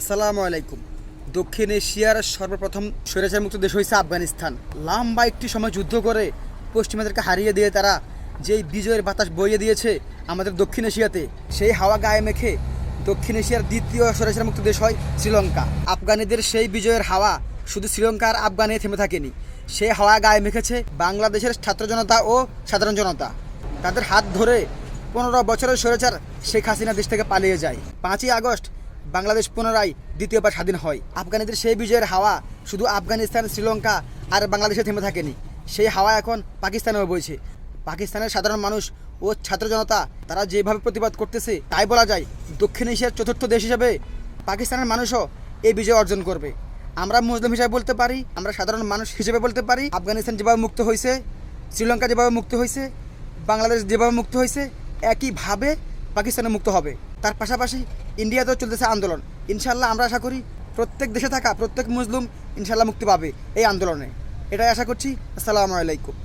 আসসালামু আলাইকুম। দক্ষিণ এশিয়ার সর্বপ্রথম স্বৈরাচার মুক্ত দেশ হয়েছে আফগানিস্তান। লম্বা একটি সময় যুদ্ধ করে পশ্চিমাদেরকে হারিয়ে দিয়ে তারা যেই বিজয়ের বাতাস বইয়ে দিয়েছে আমাদের দক্ষিণ এশিয়াতে, সেই হাওয়া গায়ে মেখে দক্ষিণ এশিয়ার দ্বিতীয় স্বৈরাচার মুক্ত দেশ হয় শ্রীলঙ্কা। আফগানিদের সেই বিজয়ের হাওয়া শুধু শ্রীলঙ্কা আর আফগানে থেমে থাকেনি। সেই হাওয়া গায়ে মেখেছে বাংলাদেশের ছাত্র জনতা ও সাধারণ জনতা। তাদের হাত ধরে পনেরো বছরের স্বৈরাচার শেখ হাসিনা দেশ থেকে পালিয়ে যায়। পাঁচই আগস্ট বাংলাদেশ পুনরায় দ্বিতীয়বার স্বাধীন হয়। আফগানিদের সেই বিজয়ের হাওয়া শুধু আফগানিস্তান, শ্রীলঙ্কা আর বাংলাদেশে থেমে থাকেনি। সেই হাওয়া এখন পাকিস্তানেও বইছে। পাকিস্তানের সাধারণ মানুষ ও ছাত্র জনতা, তারা যেভাবে প্রতিবাদ করতেছে, তাই বলা যায় দক্ষিণ এশিয়ার চতুর্থ দেশ হিসেবে পাকিস্তানের মানুষও এই বিজয় অর্জন করবে। আমরা মুসলিম হিসাবে বলতে পারি, আমরা সাধারণ মানুষ হিসেবে বলতে পারি, আফগানিস্তান যেভাবে মুক্ত হয়েছে শ্রীলঙ্কা যেভাবে মুক্ত হয়েছে বাংলাদেশ যেভাবে মুক্ত হয়েছে একইভাবে পাকিস্তানে মুক্ত হবে। তার পাশাপাশি ইন্ডিয়াতেও চলতেছে আন্দোলন। ইনশাল্লাহ আমরা আশা করি প্রত্যেক দেশে থাকা প্রত্যেক মুসলিম ইনশাল্লাহ মুক্তি পাবে এই আন্দোলনে। এটাই আশা করছি। আসসালামু আলাইকুম।